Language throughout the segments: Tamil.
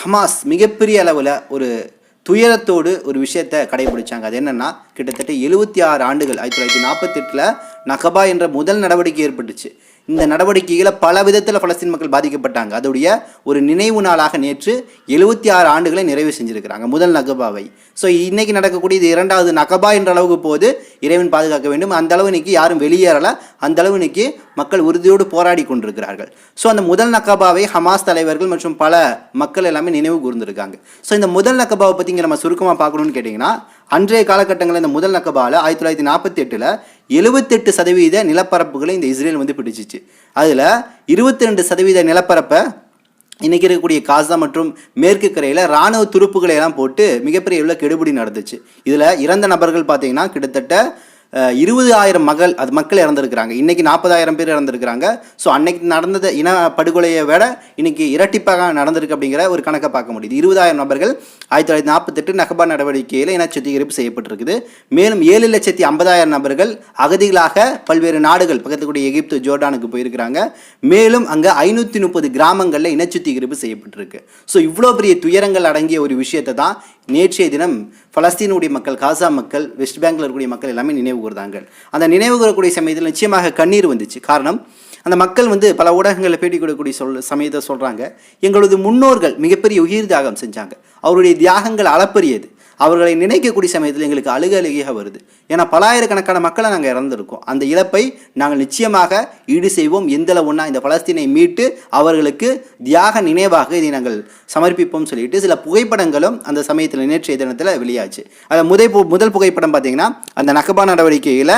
ஹமாஸ் மிகப்பெரிய அளவில் ஒரு துயரத்தோடு ஒரு விஷயத்தை கடைபிடிச்சாங்க. அது என்னென்னா கிட்டத்தட்ட எழுபத்தி ஆறு ஆண்டுகள் ஆயிரத்தி தொள்ளாயிரத்தி நாற்பத்தெட்டில் நகபா என்ற முதல் நடவடிக்கை ஏற்பட்டுச்சு. இந்த நடவடிக்கைகளை பல விதத்தில் பலஸ்தீன் மக்கள் பாதிக்கப்பட்டாங்க. அதோடைய ஒரு நினைவு நாளாக நேற்று எழுபத்தி ஆறு ஆண்டுகளை நிறைவு செஞ்சுருக்கிறாங்க முதல் நகபாவை. ஸோ இன்றைக்கி நடக்கக்கூடிய இது இரண்டாவது நகபா என்ற அளவுக்கு போது இறைவன் பாதுகாக்க வேண்டும். அந்த அளவு இன்றைக்கி யாரும் வெளியேறலை. அந்த அளவு இன்றைக்கி மக்கள் உறுதியோடு போராடி கொண்டிருக்கிறார்கள். ஸோ அந்த முதல் நக்கபாவை ஹமாஸ் தலைவர்கள் மற்றும் பல மக்கள் எல்லாமே நினைவு கூர்ந்திருக்காங்க. ஸோ இந்த முதல் நக்கபாவை பற்றி இங்கே நம்ம சுருக்கமாக பார்க்கணும்னு கேட்டிங்கன்னா அன்றைய காலகட்டங்களில் இந்த முதல் நக்கபாவில் ஆயிரத்தி தொள்ளாயிரத்தி நாற்பத்தி எட்டில் எழுபத்தெட்டு சதவீத நிலப்பரப்புகளை இந்த இஸ்ரேல் வந்து பிடிச்சிச்சு. அதில் இருபத்தி ரெண்டு சதவீத நிலப்பரப்பை இன்றைக்கி இருக்கக்கூடிய காசா மற்றும் மேற்கு கரையில் ராணுவ துருப்புகளை எல்லாம் போட்டு மிகப்பெரிய அளவில் கெடுபிடி நடந்துச்சு. இதில் இறந்த நபர்கள் பார்த்தீங்கன்னா கிட்டத்தட்ட இருபது ஆயிரம் மகள் அது மக்கள் இறந்துருக்கிறாங்க. இன்னைக்கு நாற்பதாயிரம் பேர் இறந்துருக்கிறாங்க. ஸோ அன்னைக்கு நடந்தது இன படுகொலையை விட இன்றைக்கி இரட்டிப்பாக நடந்திருக்கு அப்படிங்கிற ஒரு கணக்கை பார்க்க முடியுது. இருபதாயிரம் நபர்கள் ஆயிரத்தி தொள்ளாயிரத்தி நாற்பத்தெட்டு நகபா நடவடிக்கையில் இன சுத்திகரிப்பு செய்யப்பட்டிருக்குது. மேலும் ஏழு லட்சத்தி ஐம்பதாயிரம் நபர்கள் அகதிகளாக பல்வேறு நாடுகள் பக்கத்துக்கூடிய எகிப்து ஜோர்டானுக்கு போயிருக்கிறாங்க. மேலும் அங்கே ஐநூற்றி முப்பது கிராமங்களில் இன சுத்திகரிப்பு செய்யப்பட்டிருக்கு. ஸோ இவ்வளோ பெரிய துயரங்கள் அடங்கிய ஒரு விஷயத்தை தான் நேற்றைய தினம் பலஸ்தீனுடைய மக்கள் காசா மக்கள் வெஸ்ட் பேங்க்ல இருக்கக்கூடிய மக்கள் எல்லாமே நினைவு கூர்ந்தாங்க. அந்த நினைவு கூறக்கூடிய சமயத்தில் நிச்சயமாக கண்ணீர் வந்துச்சு. காரணம் அந்த மக்கள் வந்து பல ஊடகங்களில் பேட்டி கொடுக்கக்கூடிய சொல் சமயத்தை சொல்கிறாங்க எங்களது முன்னோர்கள் மிகப்பெரிய உயிர் தியாகம் செஞ்சாங்க. அவருடைய தியாகங்கள் அளப்பரியது. அவர்களை நினைக்கக்கூடிய சமயத்தில் எங்களுக்கு அழுக அழுகியாக வருது. ஏன்னா பலாயிரக்கணக்கான மக்களை நாங்கள் இறந்துருக்கோம். அந்த இழப்பை நாங்கள் நிச்சயமாக ஈடு செய்வோம். எந்தளவு ஒன்றா இந்த பலஸ்தீனை மீட்டு அவர்களுக்கு தியாக நினைவாக இதை நாங்கள் சமர்ப்பிப்போம் சொல்லிட்டு சில புகைப்படங்களும் அந்த சமயத்தில் நேற்றைய தினத்தில் வெளியாச்சு. அதில் முதல் பு- முதல் புகைப்படம் பார்த்தீங்கன்னா அந்த நகபா நடவடிக்கையில்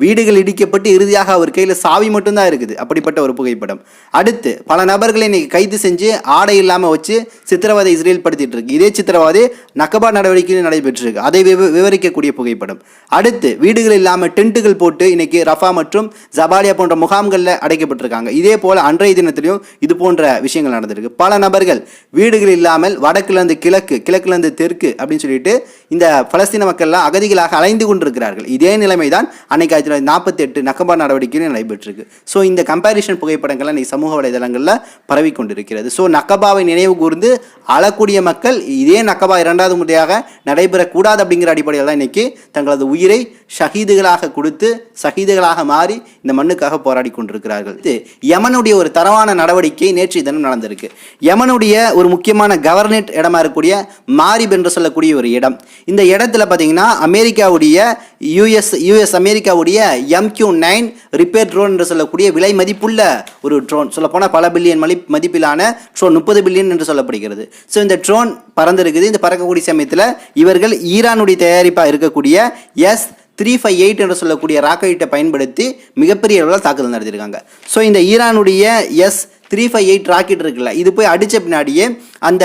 வீடுகள் இடிக்கப்பட்டு இறுதியாக அவர் கையில் சாவி மட்டும்தான் இருக்குது. அப்படிப்பட்ட ஒரு புகைப்படம். அடுத்து பல நபர்களை இன்னைக்கு கைது செஞ்சு ஆடை இல்லாமல் வச்சு சித்திரவதை இஸ்ரேல் படுத்திட்டு இருக்கு. இதே சித்திரவதை நக்கபா நடவடிக்கையில் நடைபெற்றிருக்கு. அதை விவ- விவரிக்கக்கூடிய புகைப்படம். அடுத்து வீடுகள் இல்லாமல் டென்ட்டுகள் போட்டு இன்னைக்கு ரஃபா மற்றும் ஜபாலியா போன்ற முகாம்களில் அடைக்கப்பட்டிருக்காங்க. இதே போல் அன்றைய தினத்திலையும் இது போன்ற விஷயங்கள் நடந்திருக்கு. பல நபர்கள் வீடுகள் இல்லாமல் வடக்குலேருந்து கிழக்கு கிழக்குலேருந்து தெற்கு அப்படின்னு சொல்லிட்டு இந்த பலஸ்தீன மக்கள்லாம் அகதிகளாக அலைந்து கொண்டிருக்கிறார்கள். இதே நிலைமை தான் அன்னைக்கு தொள்ளாயிரத்தி நாற்பத்தி எட்டு நக்கபா நடவடிக்கையில் நடைபெற்றிருக்கு. ஸோ இந்த கம்பேரிஷன் புகைப்படங்கள்லாம் இன்னைக்கு சமூக வலைதளங்களில் பரவி கொண்டிருக்கிறது ஸோ நக்கபாவை நினைவு கூர்ந்து அழக்கூடிய மக்கள் இதே நக்கபா இரண்டாவது முறையாக நடைபெறக்கூடாது அப்படிங்கிற அடிப்படையில் தான் இன்னைக்கு தங்களது உயிரை ஷஹீதுகளாக கொடுத்து ஷஹீதுகளாக மாறி இந்த மண்ணுக்காக போராடி கொண்டிருக்கிறார்கள். இது யமனுடைய ஒரு தரமான நடவடிக்கை நேற்று தினம் நடந்திருக்கு. யமனுடைய ஒரு முக்கியமான கவர்னேட் இடமா இருக்கக்கூடிய மாரிப் என்று சொல்லக்கூடிய ஒரு இடம். இந்த இடத்துல பார்த்தீங்கன்னா அமெரிக்காவுடைய யூஎஸ் யூஎஸ் அமெரிக்காவுடைய எம்கியூ நைன் ரிப்பேர் ட்ரோன் என்று சொல்லக்கூடிய விலை மதிப்புள்ள ஒரு ட்ரோன் சொல்லப்போனால் பல பில்லியன் மதி மதிப்பிலான ட்ரோன் முப்பது பில்லியன் என்று சொல்லப்படுகிறது. ஸோ இந்த ட்ரோன் பறந்திருக்குது. இந்த பறக்கக்கூடிய சமயத்தில் இவர்கள் ஈரானுடைய தயாரிப்பாக இருக்கக்கூடிய எஸ் த்ரீ ஃபைவ் எயிட் என்று சொல்லக்கூடிய ராக்கெட்டை பயன்படுத்தி மிகப்பெரிய அளவில் தாக்குதல் நடத்தியிருக்காங்க. ஸோ இந்த ஈரானுடைய S three five eight rocket இருக்குல்ல இது போய் அடித்த பின்னாடியே அந்த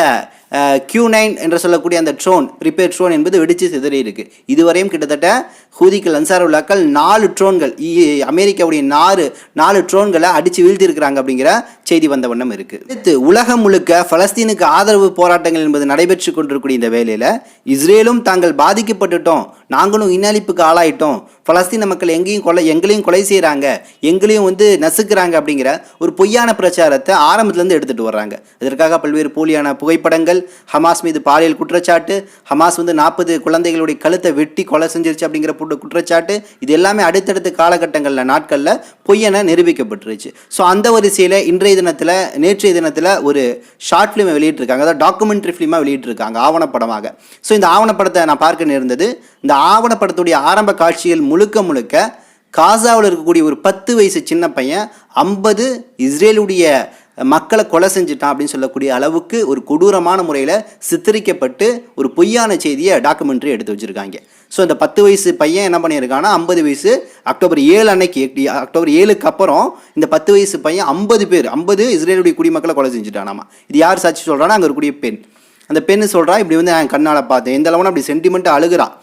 கியூ நைன் என்று சொல்லக்கூடிய அந்த ட்ரோன் ரிப்பேர் ட்ரோன் என்பது வெடித்து சிதறி இருக்கு. இதுவரையும் கிட்டத்தட்ட ஹூதிகள் அன்சாருல்லாக்கள் நாலு ட்ரோன்கள் இ- அமெரிக்காவுடைய நாலு நாலு ட்ரோன்களை அடித்து வீழ்த்தியிருக்கிறாங்க அப்படிங்கிற செய்தி வந்த வண்ணம் இருக்கு. அடுத்து உலகம் முழுக்க பலஸ்தீனுக்கு ஆதரவு போராட்டங்கள் என்பது நடைபெற்று கொண்டிருக்கூடிய இந்த வேலையில் இஸ்ரேலும் தாங்கள் பாதிக்கப்பட்டுட்டோம். நாங்களும் இன்னழிப்புக்கு ஆளாயிட்டோம். பலஸ்தீன மக்கள் எங்கேயும் கொலை எங்களையும் கொலை செய்கிறாங்க எங்களையும் வந்து நசுக்கிறாங்க அப்படிங்கிற ஒரு பொய்யான பிரச்சாரத்தை ஆரம்பத்துலேருந்து எடுத்துகிட்டு வர்றாங்க. இதற்காக பல்வேறு போலியான புகைப்படங்கள் ஹமாஸ் மீது பாலியல் குற்றச்சாட்டு ஹமாஸ் வந்து நாற்பது குழந்தைகளுடைய கழுத்தை வெட்டி கொலை செஞ்சிருச்சு அப்படிங்கிற புட்டு குற்றச்சாட்டு இது எல்லாமே அடுத்தடுத்த காலகட்டங்களில் நாட்களில் பொய்யென நிரூபிக்கப்பட்டுருச்சு. ஸோ அந்த வரிசையில் இன்றைய தினத்தில் நேற்றைய தினத்தில் ஒரு ஷார்ட் ஃபிலிமை வெளியிட்டிருக்காங்க. அதாவது டாக்குமெண்ட்ரி ஃபிலிமாக வெளியிட்டிருக்காங்க ஆவணப்படமாக. ஸோ இந்த ஆவணப்படத்தை நான் பார்க்க நேர்ந்தது இந்த ஆவணப்படத்துடைய ஆரம்ப காட்சிகள் முழுக்க முழுக்க காசாவில் இருக்கக்கூடிய ஒரு பத்து வயசு சின்ன பையன் ஐம்பது இஸ்ரேலுடைய மக்களை கொலை செஞ்சுட்டான் அப்படின்னு சொல்லக்கூடிய அளவுக்கு ஒரு கொடூரமான முறையில் சித்தரிக்கப்பட்டு ஒரு பொய்யான செய்தியை டாக்குமெண்ட்ரி எடுத்து வச்சுருக்காங்க. ஸோ இந்த பத்து வயசு பையன் என்ன பண்ணியிருக்கான்னா ஐம்பது வயசு அக்டோபர் ஏழு அன்னைக்கு எட்டி- அக்டோபர் ஏழுக்கு அப்புறம் இந்த பத்து வயசு பையன் ஐம்பது பேர் ஐம்பது இஸ்ரேலுடைய குடிமக்களை கொலை செஞ்சுட்டானாமா. இது யார் சாட்சி சொல்கிறான்னா அங்கே இருக்கக்கூடிய பெண். அந்த பெண்ணு சொல்கிறா இப்படி வந்து என் கண்ணால் பார்த்தேன். எந்த அளவுனா அப்படி சென்டிமெண்ட்டாக அழுகிறான்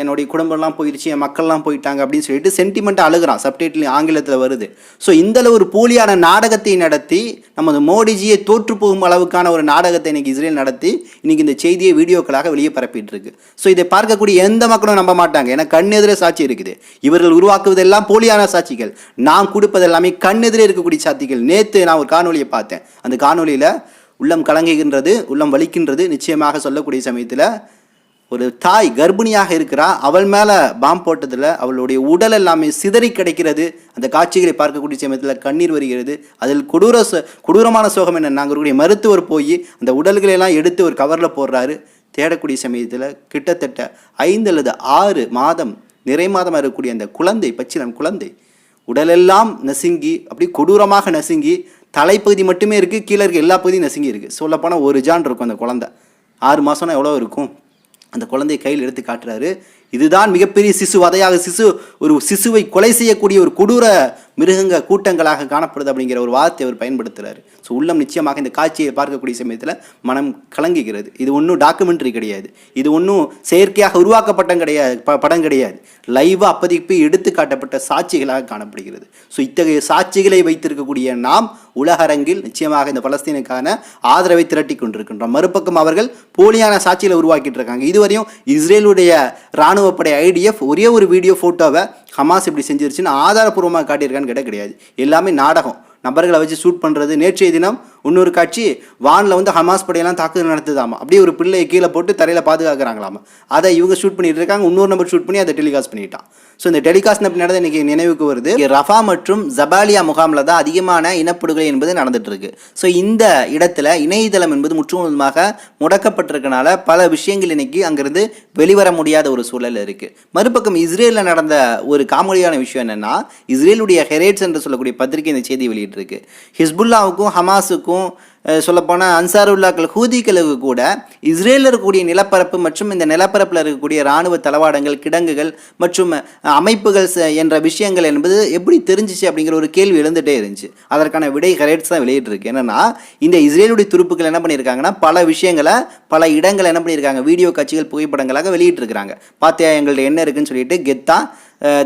என்னுடைய குடும்பம்லாம் போயிடுச்சு என் மக்கள்லாம் போயிட்டாங்க அப்படின்னு சொல்லிட்டு சென்டிமெண்ட்டாக அழுகிறான். சப்டைட்டில் ஆங்கிலத்தில் வருது. ஸோ இந்தளவு ஒரு போலியான நாடகத்தை நடத்தி நமது மோடிஜியை தோற்று போகும் அளவுக்கான ஒரு நாடகத்தை இன்றைக்கி இஸ்ரேல் நடத்தி இன்றைக்கி இந்த செய்தியை வீடியோக்களாக வெளியே பரப்பிட்டு இருக்கு ஸோ இதை பார்க்கக்கூடிய எந்த மக்களும் நம்ப மாட்டாங்க. ஏன்னா கண்ணெதிரே சாட்சி இருக்குது. இவர்கள் உருவாக்குவதெல்லாம் போலியான சாட்சிகள். நாம் கொடுப்பது எல்லாமே கண்ணெதிரே இருக்கக்கூடிய சாட்சிகள். நேற்று நான் ஒரு காணொலியை பார்த்தேன். அந்த காணொலியில் உள்ளம் கலங்குகின்றது உள்ளம் வலிக்கின்றது நிச்சயமாக சொல்லக்கூடிய சமயத்தில் ஒரு தாய் கர்ப்பிணியாக இருக்கிறா அவள் மேலே பாம் போட்டதில் அவளுடைய உடல் எல்லாமே சிதறி கிடைக்கிறது. அந்த காட்சிகளை பார்க்கக்கூடிய சமயத்தில் கண்ணீர் வருகிறது. அதில் கொடூர சோ கொடூரமான சோகம் என்ன? நாங்கள் இருக்கக்கூடிய மருத்துவர் போய் அந்த உடல்களையெல்லாம் எடுத்து ஒரு கவரில் போடுறாரு. தேடக்கூடிய சமயத்தில் கிட்டத்தட்ட ஐந்து அல்லது ஆறு மாதம் நிறை மாதமாக இருக்கக்கூடிய அந்த குழந்தை பச்சிலம் குழந்தை உடலெல்லாம் நசுங்கி அப்படி கொடூரமாக நசுங்கி தலைப்பகுதி மட்டுமே இருக்குது கீழே இருக்க எல்லா பகுதியும் நசுங்கி இருக்குது சொல்லப்போனால் ஒரு ஜான் இருக்கும் அந்த குழந்தை. ஆறு மாதம்னா எவ்வளோ இருக்கும்? அந்த குழந்தையை கையில் எடுத்து காட்டுறாரு. இதுதான் மிகப்பெரிய சிசு வதையாக சிசு ஒரு சிசுவை கொலை செய்யக்கூடிய ஒரு கொடூர மிருகங்க கூட்டங்களாக காணப்படுது அப்படிங்கிற ஒரு வார்த்தை அவர் பயன்படுத்துகிறார் ஸோ உள்ளம் நிச்சயமாக இந்த காட்சியை பார்க்கக்கூடிய சமயத்தில் மனம் கலங்குகிறது. இது ஒன்றும் டாக்குமெண்ட்ரி கிடையாது. இது ஒன்றும் செயற்கையாக உருவாக்கப்பட்டம் கிடையாது ப- படம் கிடையாது. லைவாக அப்பதிப்பு எடுத்து காட்டப்பட்ட சாட்சிகளாக காணப்படுகிறது. ஸோ இத்தகைய சாட்சிகளை வைத்திருக்கக்கூடிய நாம் உலகரங்கில் நிச்சயமாக இந்த பலஸ்தீனுக்கான ஆதரவை திரட்டி கொண்டிருக்கின்றோம். மறுபக்கம் அவர்கள் போலியான சாட்சிகளை உருவாக்கிட்டு இருக்காங்க. இதுவரையும் இஸ்ரேலுடைய இராணுவ படை ஐடிஎஃப் ஒரே ஒரு வீடியோ ஃபோட்டோவை ஹமாஸ் இப்படி செஞ்சிருச்சுன்னு ஆதாரப்பூர்வமாக காட்டியிருக்கான்னு கேட்டால் கிடையாது. எல்லாமே நாடகம். நபர்களை வச்சு ஷூட் பண்ணுறது நேற்றைய தினம் இன்னொரு காட்சி வானில் வந்து ஹமாஸ் படையெல்லாம் தாக்குதல் நடத்துதாமா? அப்படியே ஒரு பிள்ளையை கீழே போட்டு தரையில் பாதுகாக்கிறாங்களாமா? அதை இவங்க ஷூட் பண்ணிட்டு இருக்காங்க. இன்னொரு நம்பர் ஷூட் பண்ணி அதை டெலிகாஸ்ட் பண்ணிட்டான். ஸோ இந்த டெலிகாஸ்ட் அப்படி நடந்த இன்னைக்கு நினைவுக்கு வருது. ரஃபா மற்றும் ஜபாலியா முகாமில் தான் அதிகமான இனப்படுகொலை என்பது நடந்துட்டு இருக்கு. ஸோ இந்த இடத்துல இணையதளம் என்பது முற்றுமுழுதாக முடக்கப்பட்டிருக்கனால பல விஷயங்கள் இன்னைக்கு அங்கிருந்து வெளிவர முடியாத ஒரு சூழல் இருக்கு. மறுபக்கம் இஸ்ரேலில் நடந்த ஒரு காமெடியான விஷயம் என்னன்னா இஸ்ரேலுடைய ஹெரேட்ஸ் என்று சொல்லக்கூடிய பத்திரிகை இந்த செய்தி வெளியிட்டிருக்கு. ஹிஸ்புல்லாவுக்கும் ஹமாஸுக்கும் அஹ், சொல்லப்போனால் அன்சாருல்லாக்கள் ஹூதிகளுக்கு கூட இஸ்ரேலில் இருக்கக்கூடிய நிலப்பரப்பு மற்றும் இந்த நிலப்பரப்பில் இருக்கக்கூடிய இராணுவ தளவாடங்கள் கிடங்குகள் மற்றும் அமைப்புகள் என்ற விஷயங்கள் என்பது எப்படி தெரிஞ்சிச்சு அப்படிங்கிற ஒரு கேள்வி எழுந்துகிட்டே இருந்துச்சு. அதற்கான விடை ஹரேட்ஸ் தான் வெளியிட்டிருக்கு. என்னென்னா இந்த இஸ்ரேலுடைய துருப்புக்கள் என்ன பண்ணியிருக்காங்கன்னா பல விஷயங்களை பல இடங்கள் என்ன பண்ணியிருக்காங்க? வீடியோ காட்சிகள் புகைப்படங்களாக வெளியிட்டிருக்கிறாங்க. பார்த்தியா எங்கள்கிட்ட என்ன இருக்குன்னு சொல்லிட்டு கெத்தா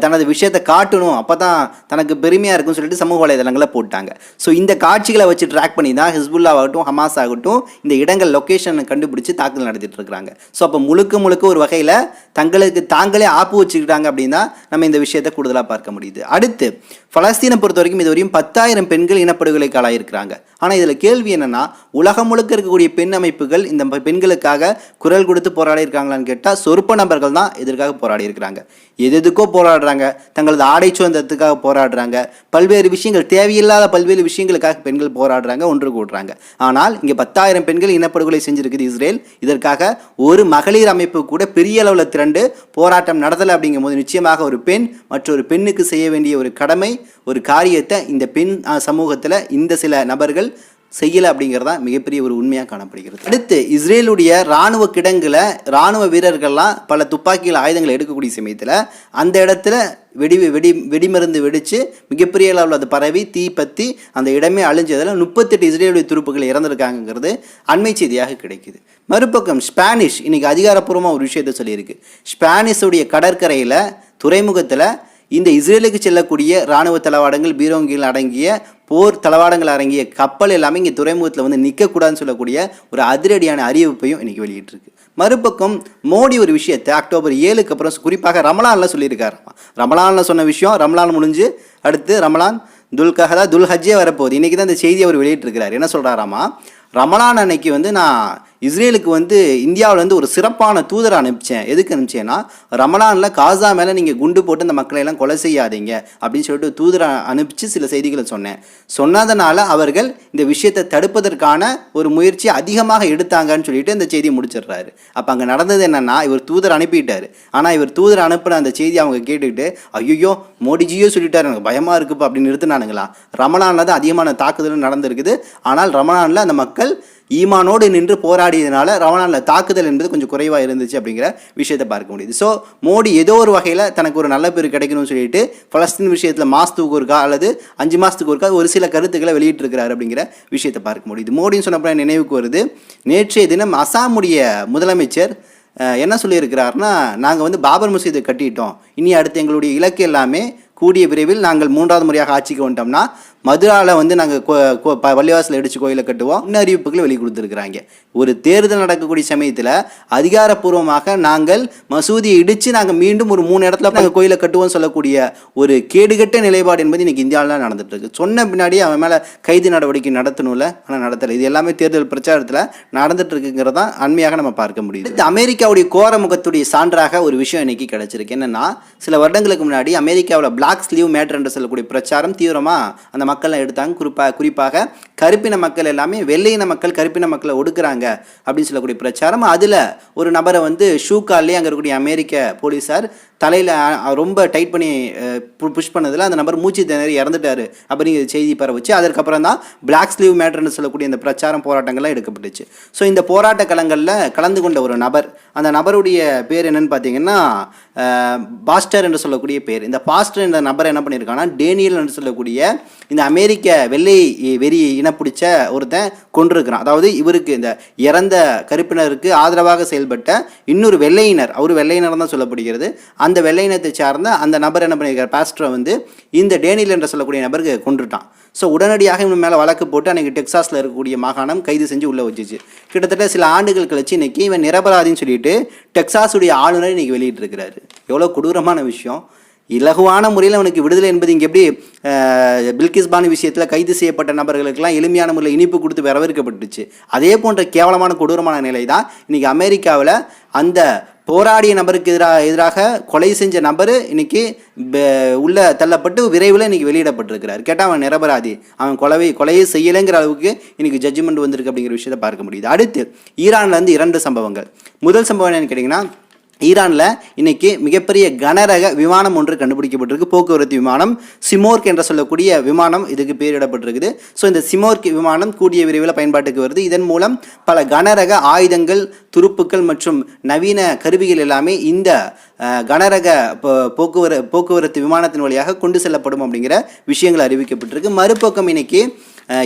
தனது விஷயத்தை காட்டணும். அப்போ தான் தனக்கு பெருமையாக இருக்கும்னு சொல்லிட்டு சமூக வலைதளங்களில் போட்டாங்க. ஸோ இந்த காட்சிகளை வச்சு ட்ராக் பண்ணி தான் ஹிஸ்புல்லா ஆகட்டும் ஹமாஸ் ஆகட்டும் இந்த இடங்கள் லொக்கேஷனை கண்டுபிடிச்சி தாக்குதல் நடத்திட்டு இருக்கிறாங்க. ஸோ அப்போ முழுக்க முழுக்க ஒரு வகையில் தங்களுக்கு தாங்களே ஆப்பு வச்சுக்கிட்டாங்க அப்படின்னா நம்ம இந்த விஷயத்தை கூடுதலாக பார்க்க முடியுது. அடுத்து பலஸ்தீனை பொறுத்த வரைக்கும் இது வரையும் பத்தாயிரம் பெண்கள் இனப்படுகொலைக்கு ஆளாயிருக்கிறாங்க. ஆனால் இதில் கேள்வி என்னென்னா உலகம் முழுக்க இருக்கக்கூடிய பெண் அமைப்புகள் இந்த பெண்களுக்காக குரல் கொடுத்து போராடி இருக்காங்களான்னு கேட்டால் சொற்ப நபர்கள் தான் இதற்காக போராடி இருக்கிறாங்க எது எதுக்கோ போராடுறாங்க. தங்களது ஆடை சுதந்திரத்துக்காக போராடுறாங்க. பல்வேறு விஷயங்கள் தேவையில்லாத பல்வேறு விஷயங்களுக்காக பெண்கள் போராடுறாங்க ஒன்று கூடுறாங்க. ஆனால் இங்கே பத்தாயிரம் பெண்கள் இனப்படுகொலை செஞ்சிருக்குது இஸ்ரேல். இதற்காக ஒரு மகளிர் அமைப்பு கூட பெரிய அளவில் திறன் கண்டு போராட்டம் நடத்தலை அப்படிங்கும் போது நிச்சயமாக ஒரு பெண் மற்றொரு பெண்ணுக்கு செய்ய வேண்டிய ஒரு கடமை ஒரு காரியத்தை இந்த பெண் சமூகத்தில் இந்த சில நபர்கள் செய்யலை அப்படிங்கிறது தான் மிகப்பெரிய ஒரு உண்மையாக காணப்படுகிறது. அடுத்து இஸ்ரேலுடைய இராணுவ கிடங்குல இராணுவ வீரர்கள்லாம் பல துப்பாக்கிகள் ஆயுதங்களை எடுக்கக்கூடிய சமயத்தில் அந்த இடத்துல வெடி வெடி வெடிமருந்து வெடித்து மிகப்பெரிய அளவில் அது பரவி தீ பற்றி அந்த இடமே அழிஞ்சதில் முப்பத்தெட்டு இஸ்ரேலுடைய துருப்புகள் இறந்துருக்காங்கங்கிறது அண்மை செய்தியாக கிடைக்குது. மறுபக்கம் ஸ்பானிஷ் இன்றைக்கி அதிகாரப்பூர்வமாக ஒரு விஷயத்தை சொல்லியிருக்கு. ஸ்பானிஷுடைய கடற்கரையில் துறைமுகத்தில் இந்த இஸ்ரேலுக்கு செல்லக்கூடிய இராணுவ தளவாடங்கள் பீரோங்கிகள் அடங்கிய போர் தளவாடங்கள் அடங்கிய கப்பல் எல்லாமே இங்கே துறைமுகத்தில் வந்து நிற்கக்கூடாதுன்னு சொல்லக்கூடிய ஒரு அதிரடியான அறிவிப்பையும் இன்னைக்கு வெளியிட்டிருக்கு. மறுபக்கம் மோடி ஒரு விஷயத்தை அக்டோபர் ஏழுக்கு அப்புறம் குறிப்பாக ரமலானில் சொல்லியிருக்காராம் ரமலானில் சொன்ன விஷயம் ரமலான் முடிஞ்சு அடுத்து ரமலான் துல்கஹதா துல்ஹஜ்ஜே வரப்போகுது. இன்றைக்கி தான் இந்த செய்தியை அவர் வெளியிட்டிருக்கிறார். என்ன சொல்கிறாராமா ரமலான் அன்னைக்கு வந்து நான் இஸ்ரேலுக்கு வந்து இந்தியாவிலேருந்து ஒரு சிறப்பான தூதரை அனுப்பிச்சேன். எதுக்கு அனுப்பிச்சேன்னா ரமலானில் காசா மேலே நீங்கள் குண்டு போட்டு அந்த மக்களை எல்லாம் கொலை செய்யாதீங்க அப்படின்னு சொல்லிட்டு தூதரை அனுப்பிச்சு சில செய்திகளை சொன்னேன். சொன்னதனால அவர்கள் இந்த விஷயத்தை தடுப்பதற்கான ஒரு முயற்சி அதிகமாக எடுத்தாங்கன்னு சொல்லிட்டு இந்த செய்தியை முடிச்சிடுறாரு. அப்போ அங்கே நடந்தது என்னென்னா இவர் தூதர் அனுப்பிட்டார். ஆனால் இவர் தூதர் அனுப்பின அந்த செய்தி அவங்க கேட்டுக்கிட்டு ஐயோ மோடிஜியோ சொல்லிட்டார் எனக்கு பயமாக இருக்குப்பா அப்படின்னு நிறுத்தினானுங்களா. ரமலானில் தான் அதிகமான தாக்குதல் நடந்திருக்குது. ஆனால் ரமலானில் அந்த மக்கள் ஈமானோடு நின்று போராடியதுனால ரவணானில் தாக்குதல் என்பது கொஞ்சம் குறைவாக இருந்துச்சு அப்படிங்கிற விஷயத்தை பார்க்க முடியுது. ஸோ மோடி ஏதோ ஒரு வகையில் தனக்கு ஒரு நல்ல பேர் கிடைக்கணும்னு சொல்லிட்டு பலஸ்தீன் விஷயத்தில் மாதத்துக்கு ஒருக்கா அல்லது அஞ்சு மாதத்துக்கு ஒருக்கா ஒரு சில கருத்துக்களை வெளியிட்டிருக்கிறார் அப்படிங்கிற விஷயத்தை பார்க்க முடியுது. மோடின்னு சொன்னப்போ நினைவுக்கு வருது நேற்றைய தினம் அசாமுடைய முதலமைச்சர் என்ன சொல்லியிருக்கிறாருன்னா நாங்கள் வந்து பாபர் மசீதை கட்டிட்டோம். இனி அடுத்து எங்களுடைய இலக்கு எல்லாமே கூடிய விரைவில் நாங்கள் மூன்றாவது முறையாக ஆட்சிக்கு வந்துட்டோம்னா மதுராவில் வந்து நாங்கள் பள்ளிவாசல் அடிச்சு கோயிலை கட்டுவோம். முன்னறிவிப்புகளை வெளி கொடுத்துருக்குறாங்க ஒரு தேர்தல் நடக்கக்கூடிய சமயத்தில் அதிகாரப்பூர்வமாக நாங்கள் மசூதியை இடித்து நாங்கள் மீண்டும் ஒரு மூணு இடத்துல நாங்கள் கோயிலை கட்டுவோம் சொல்லக்கூடிய ஒரு கேடுகட்ட நிலைப்பாடு என்பது இன்றைக்கி இந்தியாவில் நடந்துட்டு இருக்கு சொன்ன பின்னாடி அவன் மேலே கைது நடவடிக்கை நடத்தணும்ல? ஆனால் நடத்தலை. இது எல்லாமே தேர்தல் பிரச்சாரத்தில் நடந்துட்டு தான் அண்மையாக நம்ம பார்க்க முடியுது. இந்த அமெரிக்காவுடைய கோர முகத்துடைய சான்றாக ஒரு விஷயம் இன்னைக்கு கிடைச்சிருக்கு. என்னன்னா சில வருடங்களுக்கு முன்னாடி அமெரிக்காவில் பிளாக் ஸ்லீவ் மேட்டர் என்று சொல்லக்கூடிய பிரச்சாரம் தீவிரமாக அந்த மக்கள்லாம் எடுத்தாங்க. குறிப்பாக குறிப்பாக கருப்பின மக்கள் எல்லாமே வெள்ளையின மக்கள் கருப்பின மக்களை ஒடுக்குறாங்க அப்படின்னு சொல்லக்கூடிய பிரச்சாரம். அதில் ஒரு நபரை வந்து ஷூ அங்கே இருக்கக்கூடிய அமெரிக்க போலீஸார் தலையில் ரொம்ப டைட் பண்ணி புஷ் பண்ணதில் அந்த நபர் மூச்சு திணறி இறந்துட்டாரு அப்படிங்கிற செய்தி பரவுச்சு. அதற்கப்புறம் தான் பிளாக் ஸ்லீவ் மேட்டர்னு சொல்லக்கூடிய இந்த பிரச்சாரம் போராட்டங்கள்லாம் எடுக்கப்பட்டுச்சு. ஸோ இந்த போராட்ட களங்களில் கலந்து கொண்ட ஒரு நபர் அந்த நபருடைய பேர் என்னன்னு பார்த்தீங்கன்னா பாஸ்டர் என்று சொல்லக்கூடிய பேர். இந்த பாஸ்டர் என்ற நபர் என்ன பண்ணியிருக்காங்கன்னா டேனியல் என்று சொல்லக்கூடிய இந்த அமெரிக்க வெள்ளை வெறி இனப்பிடிச்ச ஒருத்தன் கொண்டிருக்கிறான் அதாவது இவருக்கு இந்த இறந்த கருப்பினருக்கு ஆதரவாக செயல்பட்ட இன்னொரு வெள்ளையினர் அவர் வெள்ளையினர் தான் சொல்லப்படுகிறது. அந்த வெள்ளையினத்தை சார்ந்த அந்த நபர் என்ன பண்ணியிருக்கார் பாஸ்டரை வந்து இந்த டேனியல் என்று சொல்லக்கூடிய நபருக்கு கொன்றுட்டான். ஸோ உடனடியாக இவன் மேலே வழக்கு போட்டு அன்றைக்கி டெக்ஸாஸில் இருக்கக்கூடிய மாகாணம் கைது செஞ்சு உள்ளே வச்சுச்சு. கிட்டத்தட்ட சில ஆண்டுகள் கழிச்சு இன்னைக்கு இவன் நிரபராதின்னு சொல்லிட்டு டெக்ஸாஸுடைய ஆளுநர் இன்றைக்கி வெளியிட்டிருக்கிறாரு. எவ்வளோ கொடூரமான விஷயம். இலகுவான முறையில் அவனுக்கு விடுதலை என்பது இங்கே எப்படி அஹ், பில்கிஸ் பானு விஷயத்தில் கைது செய்யப்பட்ட நபர்களுக்கெல்லாம் எளிமையான முறையில் இனிப்பு கொடுத்து வரவேற்கப்பட்டுச்சு. அதே போன்ற கேவலமான கொடூரமான நிலை தான் இன்றைக்கி அமெரிக்காவில் அந்த போராடிய நபருக்கு எதிராக எதிராக கொலை செஞ்ச நபர் இன்றைக்கி ப- உள்ள தள்ளப்பட்டு விரைவில் இன்றைக்கி வெளியிடப்பட்டிருக்கிறார். கேட்டால் அவன் நிரபராதி. அவன் கொலவை கொலையை செய்யலைங்கிற அளவுக்கு இன்றைக்கி ஜட்ஜ்மெண்ட் வந்திருக்கு அப்படிங்கிற விஷயத்தை பார்க்க முடியுது. அடுத்து ஈரான்லேருந்து இரண்டு சம்பவங்கள். முதல் சம்பவம் என்னென்னு கேட்டிங்கன்னா ஈரானில் இன்னைக்கு மிகப்பெரிய கனரக விமானம் ஒன்று கண்டுபிடிக்கப்பட்டிருக்கு. போக்குவரத்து விமானம் சிமோர்க் என்று சொல்லக்கூடிய விமானம் இதுக்கு பேரிடப்பட்டிருக்குது ஸோ இந்த சிமோர்க் விமானம் கூடிய விரைவில் பயன்பாட்டுக்கு வருது. இதன் மூலம் பல கனரக ஆயுதங்கள் துருப்புக்கள் மற்றும் நவீன கருவிகள் எல்லாமே இந்த கனரக போக்குவர போக்குவரத்து விமானத்தின் வழியாக கொண்டு செல்லப்படும் அப்படிங்கிற விஷயங்கள் அறிவிக்கப்பட்டிருக்கு. மறுபக்கம் இன்னைக்கு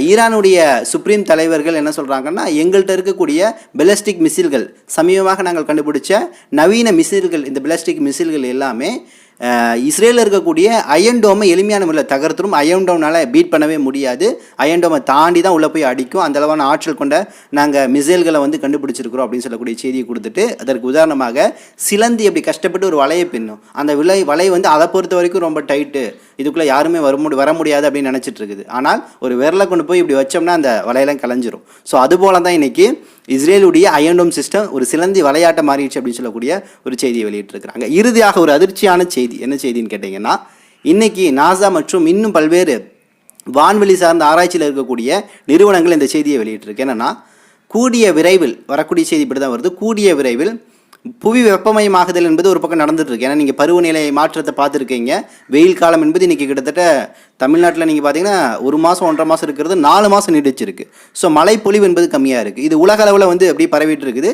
ஈரானுடைய சுப்ரீம் தலைவர்கள் என்ன சொல்கிறாங்கன்னா எங்கள்கிட்ட இருக்கக்கூடிய பெலஸ்டிக் மிசில்கள் சமீபமாக நாங்கள் கண்டுபிடிச்ச நவீன மிசில்கள் இந்த பெலஸ்டிக் மிசில்கள் எல்லாமே இஸ்ரேலில் இருக்கக்கூடிய அயன்டோமை எளிமையான முறையில் தகர்த்துரும். அயன்டோம்னால பீட் பண்ணவே முடியாது. அயன்டோமை தாண்டி தான் உள்ளே போய் அடிக்கும். அந்த அளவான ஆற்றல் கொண்ட நாங்கள் மிசைல்களை வந்து கண்டுபிடிச்சிருக்கிறோம் அப்படின்னு சொல்லக்கூடிய செய்தியை கொடுத்துட்டு அதற்கு உதாரணமாக சிலந்தி அப்படி கஷ்டப்பட்டு ஒரு வலையை பின்னும். அந்த விலை வலை வந்து அதை பொறுத்த வரைக்கும் ரொம்ப டைட்டு இதுக்குள்ளே யாருமே வர முடி வர முடியாது அப்படின்னு நினச்சிட்டு இருக்குது. ஆனால் ஒரு விரலை கொண்டு போய் இப்படி வச்சோம்னா அந்த வலையெல்லாம் கலைஞ்சிரும். ஸோ அதுபோல தான் இன்றைக்கி இஸ்ரேலுடைய அயன்டோம் சிஸ்டம் ஒரு சிலந்தி விளையாட்டை மாறிடுச்சு அப்படின்னு சொல்லக்கூடிய ஒரு செய்தியை வெளியிட்டிருக்கிறாங்க. இறுதியாக ஒரு அதிர்ச்சியான செய்தி. என்ன செய்தின்னு கேட்டிங்கன்னா இன்றைக்கி நாசா மற்றும் இன்னும் பல்வேறு வான்வெளி சார்ந்த ஆராய்ச்சியில் இருக்கக்கூடிய நிறுவனங்கள் இந்த செய்தியை வெளியிட்டிருக்கு. என்னன்னா கூடிய விரைவில் வரக்கூடிய செய்தி இப்படி தான் வருது. கூடிய விரைவில் புவி வெப்பமயமாகுதல் என்பது ஒரு பக்கம் நடந்துட்டு ஏன்னா நீங்கள் பருவநிலை மாற்றத்தை பார்த்துருக்கீங்க. வெயில் காலம் என்பது இன்றைக்கி கிட்டத்தட்ட தமிழ்நாட்டில் நீங்கள் பார்த்தீங்கன்னா ஒரு மாதம் ஒன்றரை மாதம் இருக்கிறது நாலு மாதம் நீடிச்சிருக்கு. ஸோ மழைப்பொழிவு என்பது கம்மியாக இருக்குது இது உலக அளவில் வந்து அப்படியே பரவிட்டு இருக்குது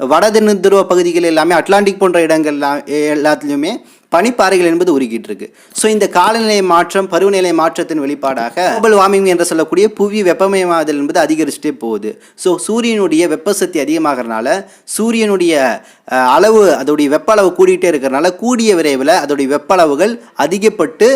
வட துருவ பகுதிகள் எல்லாமே அட்லாண்டிக் போன்ற இடங்கள் எல்லாம் எல்லாத்துலேயுமே பனிப்பாறைகள் என்பது உருகிட்டு இருக்கு ஸோ இந்த காலநிலை மாற்றம் பருவநிலை மாற்றத்தின் வெளிப்பாடாக குளோபல் வார்மிங் என்று சொல்லக்கூடிய புவி வெப்பமயமாதல் என்பது அதிகரிச்சுட்டே போகுது. ஸோ சூரியனுடைய வெப்ப சக்தி அதிகமாகறனால சூரியனுடைய அளவு அதோடைய வெப்ப அளவு கூடிட்டே இருக்கிறனால கூடிய விரைவில் அதோடைய வெப்ப அளவுகள் அதிகப்பட்டு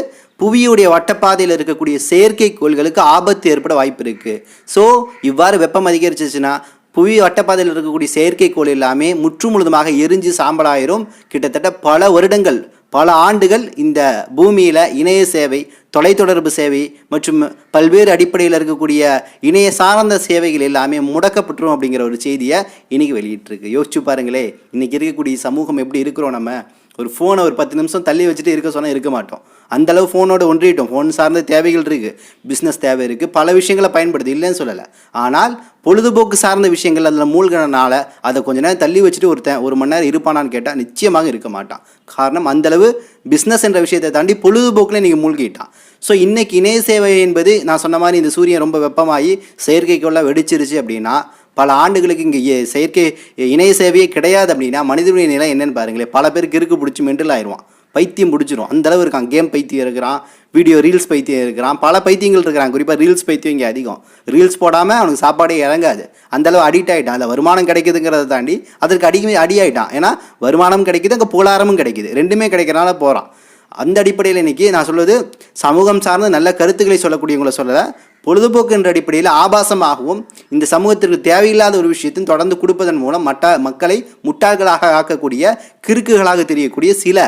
புவியுடைய வட்டப்பாதையில் இருக்கக்கூடிய செயற்கைக்கோள்களுக்கு ஆபத்து ஏற்பட வாய்ப்பு இருக்குது ஸோ இவ்வாறு வெப்பம் அதிகரிச்சிச்சுன்னா புவி வட்டப்பாதையில் இருக்கக்கூடிய செயற்கைக்கோள் எல்லாமே முற்று முழுதுமாக எரிஞ்சு சாம்பலாயிரும். கிட்டத்தட்ட பல வருடங்கள் பல ஆண்டுகள் இந்த பூமியில் இணைய சேவை தொலைத்தொடர்பு சேவை மற்றும் பல்வேறு அடிப்படையில் இருக்கக்கூடிய இணைய சார்ந்த சேவைகள் எல்லாமே முடக்கப்பட்டுரும் அப்படிங்கிற ஒரு செய்தியை இன்றைக்கி வெளியிட்டிருக்கு. யோசிச்சு பாருங்களே இன்றைக்கி இருக்கக்கூடிய சமூகம் எப்படி இருக்கிறோம் நம்ம? ஒரு ஃபோனை ஒரு பத்து நிமிஷம் தள்ளி வச்சுட்டு இருக்க சொன்னால் இருக்க மாட்டோம். அந்தளவு ஃபோனோட ஒன்றிட்டோம். ஃபோன் சார்ந்த தேவைகள் இருக்குது பிஸ்னஸ் தேவை இருக்குது பல விஷயங்களை பயன்படுது இல்லைன்னு சொல்லலை. ஆனால் பொழுதுபோக்கு சார்ந்த விஷயங்கள் அதில் மூழ்கினனால அதை கொஞ்ச நேரம் தள்ளி வச்சுட்டு ஒருத்தன் ஒரு மணி நேரம் இருப்பானான்னு கேட்டால் நிச்சயமாக இருக்க மாட்டான். காரணம் அந்தளவு பிஸ்னஸ் என்ற விஷயத்தை தாண்டி பொழுதுபோக்கில் நீங்கள் மூழ்கிட்டான். ஸோ இன்றைக்கி இணைய சேவை என்பது நான் சொன்ன மாதிரி இந்த சூரியன் ரொம்ப வெப்பமாகி செயற்கைக்கோளாக வெடிச்சிருச்சு அப்படின்னா பல ஆண்டுகளுக்கு இங்கே இ- செயற்கை இணைய சேவையே கிடையாது அப்படின்னா மனிதனுடைய நிலை என்னென்னு பாருங்களேன். பல பேருக்கு இருக்கு பிடிச்சி மென்டல் ஆயிடுவான் பைத்தியம் பிடிச்சிரும். அந்தளவு இருக்கான். கேம் பைத்தியம் இருக்கிறான். வீடியோ ரீல்ஸ் பைத்தியம் இருக்கிறான். பல பைத்தியங்கள் இருக்கிறான். குறிப்பாக ரீல்ஸ் பைத்தியம் இங்கே அதிகம். ரீல்ஸ் போடாமல் அவனுக்கு சாப்பாடே இறங்காது. அந்தளவு அடிக்ட் ஆகிட்டான் அதில் வருமானம் கிடைக்குதுங்கிறத தாண்டி அதற்கு அடி அடி ஆகிட்டான் ஏன்னா வருமானம் கிடைக்குது அங்கே புகழாரமும் கிடைக்குது. ரெண்டுமே கிடைக்கிறனால போகிறான் அந்த அடிப்படையில் இன்றைக்கி நான் சொல்வது சமூகம் சார்ந்த நல்ல கருத்துக்களை சொல்லக்கூடியவங்களை சொல்லலை பொழுதுபோக்கு என்ற அடிப்படையில் ஆபாசமாகவும் இந்த சமூகத்திற்கு தேவையில்லாத ஒரு விஷயத்தையும் தொடர்ந்து கொடுப்பதன் மூலம் மட்ட மக்களை முட்டாள்களாக ஆக்கக்கூடிய கிறுக்குகளாக தெரியக்கூடிய சில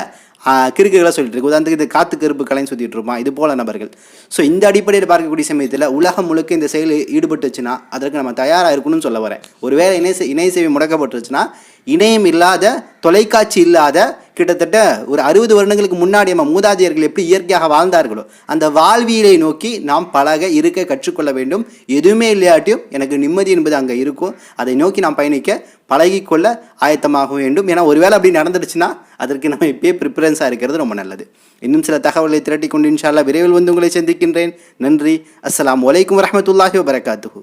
கிறுக்குகளை சொல்லிட்டு இருக்கு. உதாரணத்துக்கு இது காத்து கருப்பு கலைன்னு சொல்லிட்டு இருப்பான் இது போல நபர்கள். ஸோ இந்த அடிப்படையில் பார்க்கக்கூடிய சமயத்தில் உலகம் முழுக்க இந்த செயல் ஈடுபட்டுச்சுன்னா அதற்கு நம்ம தயாராக இருக்கணும்னு சொல்ல வரேன். ஒருவேளை இணை இணைய சேவை முடக்கப்பட்டுருச்சுன்னா இணையம் இல்லாத தொலைக்காட்சி இல்லாத கிட்டத்தட்ட ஒரு அறுபது வருடங்களுக்கு முன்னாடி நம்ம மூதாதையர்கள் எப்படி இயற்கையாக வாழ்ந்தார்களோ அந்த வாழ்வியலை நோக்கி நாம் பழக இருக்க கற்றுக்கொள்ள வேண்டும். எதுவுமே இல்லையாட்டியும் எனக்கு நிம்மதி என்பது அங்கே இருக்கும். அதை நோக்கி நாம் பயணிக்க பழகிக்கொள்ள ஆயத்தமாக வேண்டும். ஏன்னா ஒருவேளை அப்படி நடந்துடுச்சுன்னா அதற்கு நம்ம இப்பயே ப்ரிப்பரன்ஸாக இருக்கிறது ரொம்ப நல்லது. இன்னும் சில தகவலை திரட்டி கொண்டு இன்ஷால்லா விரைவில் வந்து உங்களை சந்திக்கின்றேன். நன்றி. அஸ்லாம் வலைக்கம் வரமத்துல்லாஹி வபரகாத்துஹு.